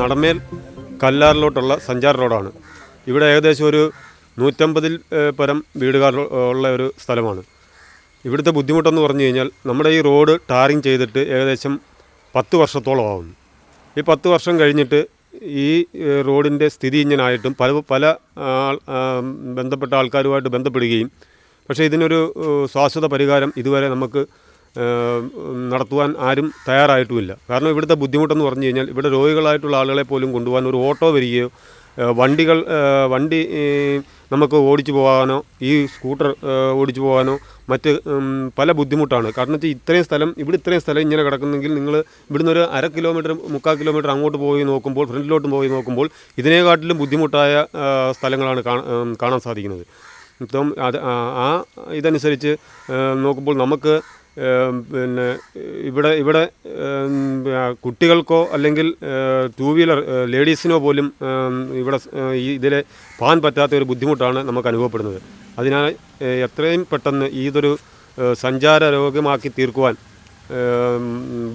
നടമേൽ കല്ലാറിലോട്ടുള്ള സഞ്ചാര റോഡാണ്. ഇവിടെ ഏകദേശം ഒരു നൂറ്റമ്പതിൽ പരം വീടുകാർ ഉള്ള ഒരു സ്ഥലമാണ്. ഇവിടുത്തെ ബുദ്ധിമുട്ടെന്ന് പറഞ്ഞു കഴിഞ്ഞാൽ നമ്മുടെ ഈ റോഡ് ടാറിങ് ചെയ്തിട്ട് ഏകദേശം പത്ത് വർഷത്തോളം ആവുന്നു. ഈ പത്ത് വർഷം കഴിഞ്ഞിട്ട് ഈ റോഡിന്റെ സ്ഥിതി ഇങ്ങനായിട്ടും പല പല ബന്ധപ്പെട്ട ആൾക്കാരുമായിട്ട് ബന്ധപ്പെടുകയും പക്ഷേ ഇതിനൊരു ശാശ്വത പരിഹാരം ഇതുവരെ നമുക്ക് നടത്തുവാൻ ആരും തയ്യാറായിട്ടുമില്ല. കാരണം ഇവിടുത്തെ ബുദ്ധിമുട്ടെന്ന് പറഞ്ഞു കഴിഞ്ഞാൽ ഇവിടെ രോഗികളായിട്ടുള്ള ആളുകളെ പോലും കൊണ്ടുപോകാൻ ഒരു ഓട്ടോ വരികയോ വണ്ടികൾ വണ്ടി നമുക്ക് ഓടിച്ചു പോകാനോ ഈ സ്കൂട്ടർ ഓടിച്ചു പോകാനോ മറ്റ് പല ബുദ്ധിമുട്ടാണ്. കാരണം വെച്ചാൽ ഇത്രയും സ്ഥലം ഇവിടെ ഇത്രയും സ്ഥലം ഇങ്ങനെ കിടക്കുന്നെങ്കിൽ നിങ്ങൾ ഇവിടുന്ന് ഒരു അര കിലോമീറ്റർ മുക്കാൽ കിലോമീറ്റർ അങ്ങോട്ട് പോയി നോക്കുമ്പോൾ ഫ്രണ്ടിലോട്ട് പോയി നോക്കുമ്പോൾ ഇതിനെക്കാട്ടിലും ബുദ്ധിമുട്ടായ സ്ഥലങ്ങളാണ് കാണാൻ സാധിക്കുന്നത്. ഇപ്പം അത് ആ ഇതനുസരിച്ച് നോക്കുമ്പോൾ നമുക്ക് പിന്നെ ഇവിടെ ഇവിടെ കുട്ടികൾക്കോ അല്ലെങ്കിൽ ടൂ വീലർ ലേഡീസിനോ പോലും ഇവിടെ ഈ ഇതിലെ പാൻ പറ്റാത്ത ഒരു ബുദ്ധിമുട്ടാണ് നമുക്ക് അനുഭവപ്പെടുന്നത്. അതിനാൽ എത്രയും പെട്ടെന്ന് ഇതൊരു സഞ്ചാര രോഗമാക്കി തീർക്കുവാൻ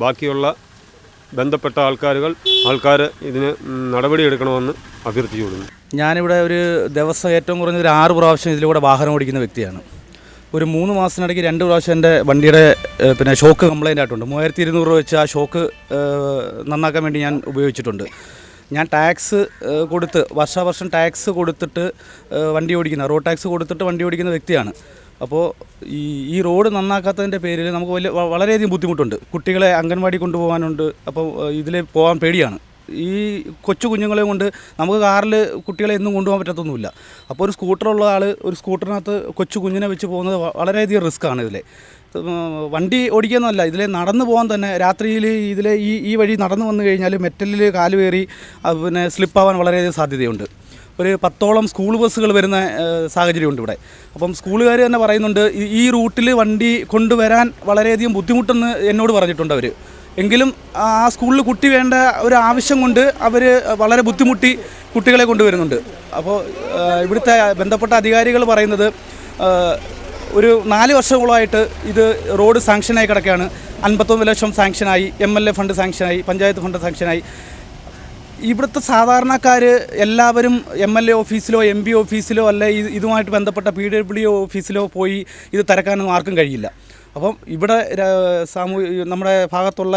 ബാക്കിയുള്ള ബന്ധപ്പെട്ട ആൾക്കാരുകൾ ആൾക്കാർ ഇതിന് നടപടിയെടുക്കണമെന്ന് അഭ്യർത്ഥിച്ചു കൊടുക്കുന്നു ഞാനിവിടെ ഒരു ദിവസം ഏറ്റവും കുറഞ്ഞ ഒരു ആറ് പ്രാവശ്യം ഇതിലൂടെ വാഹനം ഓടിക്കുന്ന വ്യക്തിയാണ്. ഒരു മൂന്ന് മാസത്തിനിടയ്ക്ക് രണ്ട് പ്രാവശ്യം എന്റെ വണ്ടിയുടെ പിന്നെ ഷോക്ക് കംപ്ലൈന്റ് ആയിട്ടുണ്ട്. മൂവായിരത്തി ഇരുന്നൂറ് രൂപ വെച്ച് ആ ഷോക്ക് നന്നാക്കാൻ വേണ്ടി ഞാൻ ഉപയോഗിച്ചിട്ടുണ്ട്. ഞാൻ ടാക്സ് കൊടുത്ത് വർഷാവർഷം ടാക്സ് കൊടുത്തിട്ട് വണ്ടി ഓടിക്കുന്ന റോഡ് ടാക്സ് കൊടുത്തിട്ട് വണ്ടി ഓടിക്കുന്ന വ്യക്തിയാണ്. അപ്പോൾ ഈ ഈ റോഡ് നന്നാക്കാത്തതിന്റെ പേരിൽ നമുക്ക് വലിയ വളരെയധികം ബുദ്ധിമുട്ടുണ്ട്. കുട്ടികളെ അംഗൻവാടി കൊണ്ടുപോകാനുണ്ട്. അപ്പോൾ ഇതിൽ പോകാൻ പേടിയാണ്. ഈ കൊച്ചു കുഞ്ഞുങ്ങളെ കൊണ്ട് നമുക്ക് കാറിൽ കുട്ടികളെ എന്നും കൊണ്ടുപോകാൻ പറ്റത്തൊന്നുമില്ല. അപ്പോൾ ഒരു സ്കൂട്ടറുള്ള ആൾ ഒരു സ്കൂട്ടറിനകത്ത് കൊച്ചു കുഞ്ഞിനെ വെച്ച് പോകുന്നത് വളരെയധികം റിസ്ക്കാണ് ഇതിലെ. വണ്ടി ഓടിക്കുന്നതല്ല ഇതിലെ നടന്നു പോകാൻ തന്നെ രാത്രിയിൽ ഇതിലെ ഈ ഈ വഴി നടന്നു വന്നു കഴിഞ്ഞാൽ മെറ്റലിൽ കാൽ കയറി അത് പിന്നെ സ്ലിപ്പാവാൻ വളരെയധികം സാധ്യതയുണ്ട്. ഒരു പത്തോളം സ്കൂൾ ബസ്സുകൾ വരുന്ന സാഹചര്യമുണ്ട് ഇവിടെ. അപ്പം സ്കൂളുകാർ തന്നെ പറയുന്നുണ്ട് ഈ റൂട്ടിൽ വണ്ടി കൊണ്ടുവരാൻ വളരെയധികം ബുദ്ധിമുട്ടെന്ന് എന്നോട് പറഞ്ഞിട്ടുണ്ട് അവർ എങ്കിലും ആ സ്കൂളിൽ കുട്ടി വേണ്ട ഒരു ആവശ്യം കൊണ്ട് അവർ വളരെ ബുദ്ധിമുട്ടി കുട്ടികളെ കൊണ്ടുവരുന്നുണ്ട്. അപ്പോൾ ഇവിടുത്തെ ബന്ധപ്പെട്ട അധികാരികൾ പറയുന്നത് ഒരു നാല് വർഷങ്ങളായിട്ട് ഇത് റോഡ് സാങ്ഷനായി കിടക്കുകയാണ്. അൻപത്തൊന്ന് ലക്ഷം സാങ്ഷനായി എം എൽ എ ഫണ്ട് സാങ്ഷനായി പഞ്ചായത്ത് ഫണ്ട് സാങ്ഷനായി. ഇവിടുത്തെ സാധാരണക്കാർ എല്ലാവരും എം എൽ എ ഓഫീസിലോ എം പി ഓഫീസിലോ അല്ലെ ഇത് ഇതുമായിട്ട് ബന്ധപ്പെട്ട പി ഡബ്ല്യു ഓഫീസിലോ പോയി ഇത് തിരക്കാനൊന്നും ആർക്കും കഴിയില്ല. അപ്പം ഇവിടെ സാമൂഹ്യ നമ്മുടെ ഭാഗത്തുള്ള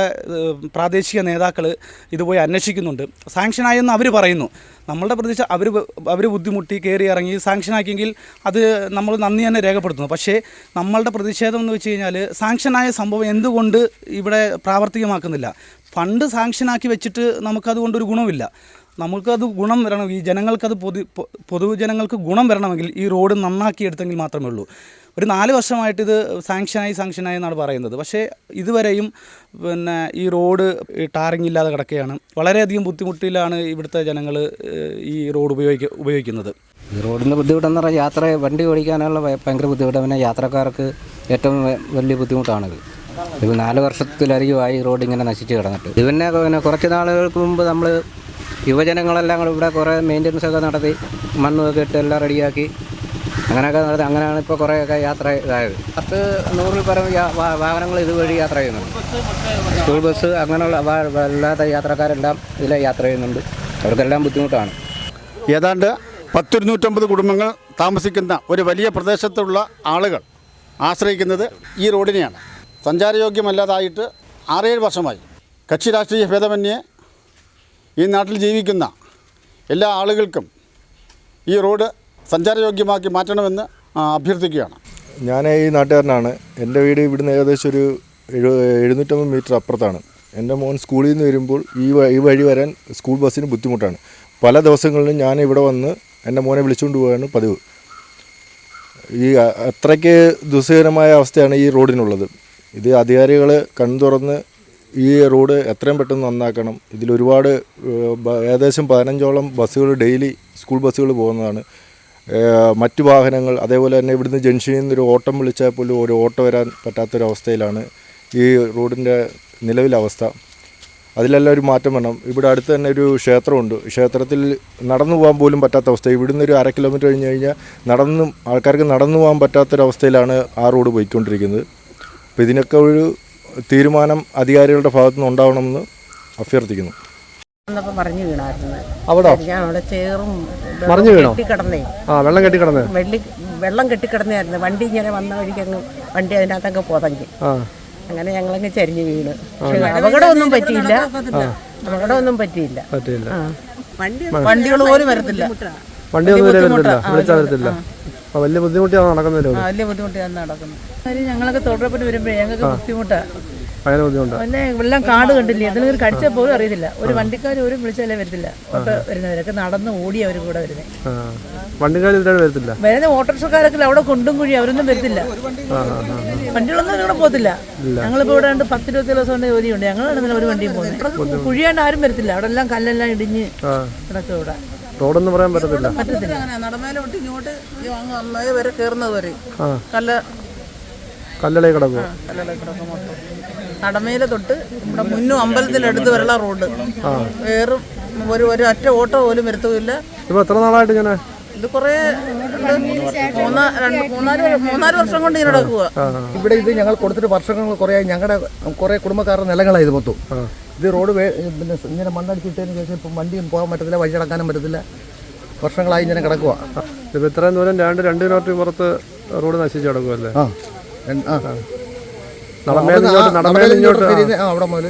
പ്രാദേശിക നേതാക്കൾ ഇതുപോയി അന്വേഷിക്കുന്നുണ്ട്. സാങ്ഷനായെന്ന് അവർ പറയുന്നു. നമ്മളുടെ പ്രതീക്ഷ അവർ അവർ ബുദ്ധിമുട്ടി കയറി ഇറങ്ങി സാങ്ഷനാക്കിയെങ്കിൽ അത് നമ്മൾ നന്ദി തന്നെ രേഖപ്പെടുത്തുന്നു. പക്ഷേ നമ്മളുടെ പ്രതിഷേധം എന്ന് വെച്ച് കഴിഞ്ഞാൽ സാങ്ഷനായ സംഭവം എന്തുകൊണ്ട് ഇവിടെ പ്രാവർത്തികമാക്കുന്നില്ല? ഫണ്ട് സാങ്ഷനാക്കി വെച്ചിട്ട് നമുക്കതുകൊണ്ടൊരു ഗുണമില്ല. നമുക്കത് ഗുണം വരണം. ഈ ജനങ്ങൾക്കത് പൊതു പൊതുജനങ്ങൾക്ക് ഗുണം വരണമെങ്കിൽ ഈ റോഡ് നന്നാക്കിയെടുത്തെങ്കിൽ മാത്രമേ ഉള്ളൂ. ഒരു നാല് വർഷമായിട്ട് ഇത് സാങ്ഷനായി സാങ്ഷനായി എന്നാണ് പറയുന്നത്. പക്ഷേ ഇതുവരെയും പിന്നെ ഈ റോഡ് ടാറിങ് ഇല്ലാതെ കിടക്കുകയാണ്. വളരെയധികം ബുദ്ധിമുട്ടിലാണ് ഇവിടുത്തെ ജനങ്ങൾ ഈ റോഡ് ഉപയോഗിക്ക ഉപയോഗിക്കുന്നത്. ഈ റോഡിന്റെ ബുദ്ധിമുട്ടെന്ന് പറഞ്ഞാൽ യാത്ര വണ്ടി ഓടിക്കാനുള്ള ഭയ- ഭയങ്കര ബുദ്ധിമുട്ടാണ്. പിന്നെ യാത്രക്കാർക്ക് ഏറ്റവും വലിയ ബുദ്ധിമുട്ടാണിത്. ഇത് നാല് വർഷത്തിലധികമായി റോഡ് ഇങ്ങനെ നശിച്ച് കിടന്നിട്ട്. ഇത് പിന്നെ കുറച്ച് നാളുകൾക്ക് മുമ്പ് നമ്മൾ യുവജനങ്ങളെല്ലാം കൂടെ ഇവിടെ കുറേ മെയിന്റനൻസ് ഒക്കെ നടത്തി മണ്ണൊക്കെ ഇട്ട് എല്ലാം റെഡിയാക്കി. അങ്ങനെയൊക്കെ നടത്തി അങ്ങനെയാണ് ഇപ്പോൾ കുറേയൊക്കെ യാത്ര ഇതായത്. പത്ത് നൂറിൽ പരം വാഹനങ്ങൾ ഇതുവഴി യാത്ര ചെയ്യുന്നുണ്ട്. സ്കൂൾ ബസ് അങ്ങനെയുള്ള അല്ലാത്ത യാത്രക്കാരെല്ലാം ഇതിലെ യാത്ര ചെയ്യുന്നുണ്ട്. അവർക്കെല്ലാം ബുദ്ധിമുട്ടാണ്. ഏതാണ്ട് പത്തിരുന്നൂറ്റമ്പത് കുടുംബങ്ങൾ താമസിക്കുന്ന ഒരു വലിയ പ്രദേശത്തുള്ള ആളുകൾ ആശ്രയിക്കുന്നത് ഈ റോഡിനെയാണ്. സഞ്ചാരയോഗ്യമല്ലാതായിട്ട് ആറേഴ് വർഷമായി. കക്ഷി രാഷ്ട്രീയ ഭേദമന്യേ ഈ നാട്ടിൽ ജീവിക്കുന്ന എല്ലാ ആളുകൾക്കും ഈ റോഡ് സഞ്ചാരയോഗ്യമാക്കി മാറ്റണമെന്ന് അഭ്യർത്ഥിക്കുകയാണ്. ഞാൻ ഈ നാട്ടുകാരനാണ്. എന്റെ വീട് ഇവിടുന്ന് ഏകദേശം ഒരു എഴു എഴുന്നൂറ്റമ്പത് മീറ്റർ അപ്പുറത്താണ്. എന്റെ മോൻ സ്കൂളിൽ നിന്ന് വരുമ്പോൾ ഈ ഈ വഴി വരാൻ സ്കൂൾ ബസ്സിന് ബുദ്ധിമുട്ടാണ്. പല ദിവസങ്ങളിലും ഞാൻ ഇവിടെ വന്ന് എന്റെ മോനെ വിളിച്ചുകൊണ്ട് പോവുകയാണ് പതിവ്. ഈ അത്രയ്ക്ക് ദുസ്സഹരമായ അവസ്ഥയാണ് ഈ റോഡിനുള്ളത്. ഇത് അധികാരികൾ കണ്ണു തുറന്ന് ഈ റോഡ് എത്രയും പെട്ടെന്ന് നന്നാക്കണം. ഇതിലൊരുപാട് ഏകദേശം പതിനഞ്ചോളം ബസ്സുകൾ ഡെയിലി സ്കൂൾ ബസ്സുകൾ പോകുന്നതാണ്. മറ്റു വാഹനങ്ങൾ അതേപോലെ തന്നെ ഇവിടുന്ന് ജംഗ്ഷനിൽ നിന്ന് ഒരു ഓട്ടം വിളിച്ചാൽ പോലും ഒരു ഓട്ടോ വരാൻ പറ്റാത്തൊരവസ്ഥയിലാണ് ഈ റോഡിന്റെ നിലവിലെ അവസ്ഥ. അതിലെല്ലാം ഒരു മാറ്റം വേണം. ഇവിടെ അടുത്ത് തന്നെ ഒരു ക്ഷേത്രമുണ്ട്. ക്ഷേത്രത്തിൽ നടന്നു പോകാൻ പോലും പറ്റാത്ത അവസ്ഥ. ഇവിടുന്ന് ഒരു അര കിലോമീറ്റർ കഴിഞ്ഞ് കഴിഞ്ഞാൽ നടന്നും ആൾക്കാർക്ക് നടന്നു പോകാൻ പറ്റാത്തൊരവസ്ഥയിലാണ് ആ റോഡ് പോയിക്കൊണ്ടിരിക്കുന്നത്. അപ്പോൾ ഇതിനൊക്കെ ഒരു തീരുമാനം അധികാരികളുടെ ഭാഗത്തു നിന്ന് ഉണ്ടാവണമെന്ന് അഭ്യർത്ഥിക്കുന്നു. പറഞ്ഞു വീണായിരുന്നു. അവിടോ? ഞാൻ അവിടെ ചേറും മറിഞ്ഞു വീണോ? കെട്ടിക്കിടന്നേ. ആ വെള്ളം കെട്ടി കിടന്ന് വെള്ളി വെള്ളം കെട്ടിക്കിടന്നായിരുന്നു. വണ്ടി ഇങ്ങനെ വന്ന വഴിക്ക് അങ്ങ് വണ്ടി അതിനകത്തങ്ങ് ആ. അങ്ങനെ ഞങ്ങളങ്ങ് ചരിഞ്ഞു വീണ്. പക്ഷേ അപകടമൊന്നും പറ്റിയില്ല. അപകടമൊന്നും പറ്റിയില്ല. പറ്റിയില്ല. വണ്ടികൾ പോലും വരത്തില്ല. വണ്ടി ഒന്നും വരത്തില്ല. വിളിച്ചാൽ വരത്തില്ല. ആ. വലിയ ബുദ്ധിമുട്ടിയാണ് നടക്കുന്നത് വലിയ ബുദ്ധിമുട്ടിയാണ് നടക്കുന്നത്. ഞങ്ങളൊക്കെ തൊഴിലുറപ്പിന് വരുമ്പോഴേ ഞങ്ങൾക്ക് ബുദ്ധിമുട്ടാണ് ഭയങ്കര ബുദ്ധിമുട്ടാണ് പിന്നെ എല്ലാം കാട് കണ്ടില്ലേ? എന്തെങ്കിലും കടിച്ചാൽ പോലും അറിയത്തില്ല. ഒരു വണ്ടിക്കാർ ഒരു വിളിച്ചാലേ വരത്തില്ല. ഓട്ടോ വരുന്നവരൊക്കെ നടന്ന് ഓടി അവർ കൂടെ വരുന്നത് ആ വരത്തില്ല? വരുന്ന ഓട്ടോറിക്ഷക്കാരൊക്കെ അവിടെ കൊണ്ടും കുഴി അവരൊന്നും വരത്തില്ല. വണ്ടികളൊന്നും ഇവിടെ പോകത്തില്ല. ഞങ്ങളിപ്പോൾ ഇവിടെ രണ്ട് പത്ത് ഇരുപത്തി ദിവസം കൊണ്ട് ജോലിയുണ്ട്. ഞങ്ങളാണ് ഒരു വണ്ടിയും പോകുന്നത് കുഴിയാണ്ട് ആരും വരത്തില്ല. അവിടെ എല്ലാം കല്ലെല്ലാം ഇടിഞ്ഞ് ആ. കിടക്കും ഇവിടെ. റോഡൊന്നും പറയാൻ പറ്റത്തില്ല. പറ്റത്തില്ല. നടമേലോട്ട് ഇങ്ങോട്ട് വരെ കയറുന്നത് വരെ. കല്ല് കിടക്കും മൊത്തം. നടമേലെ തൊട്ട് നമ്മുടെ മുന്നും അമ്പലത്തിലെടുത്ത് വരെയുള്ള റോഡ്. വേറും ഒരു ഒരു ഒറ്റ ഓട്ടോ പോലും വരുത്തുമില്ല ഇപ്പൊ എത്ര നാളായിട്ട് ഇങ്ങനെ? ഇത് കുറേ മൂന്നാൽ മൂന്നാൽ വർഷം കൊണ്ട് ഇങ്ങനെ നടക്കുക ഇവിടെ ഇത് ഞങ്ങൾ കൊടുത്തിട്ട് വർഷങ്ങൾ കുറേ ഞങ്ങളുടെ കുറേ കുടുംബക്കാരുടെ നിലങ്ങളാണ് ഇത് മൊത്തം. ഇത് റോഡ് പിന്നെ ഇങ്ങനെ മണ്ണടിച്ചിട്ടതിന് ശേഷം ഇപ്പം വണ്ടിയും പോകാൻ പറ്റത്തില്ല വഴി അടക്കാനും പറ്റത്തില്ല. വർഷങ്ങളായി ഇങ്ങനെ കിടക്കുക ഇപ്പം ഇത്രയും ദൂരം രണ്ട് രണ്ട് കിലോമീറ്റർ പുറത്ത് റോഡ് നശിച്ച് കിടക്കുമല്ലേ ആ. ആ. അവിടെ മുതൽ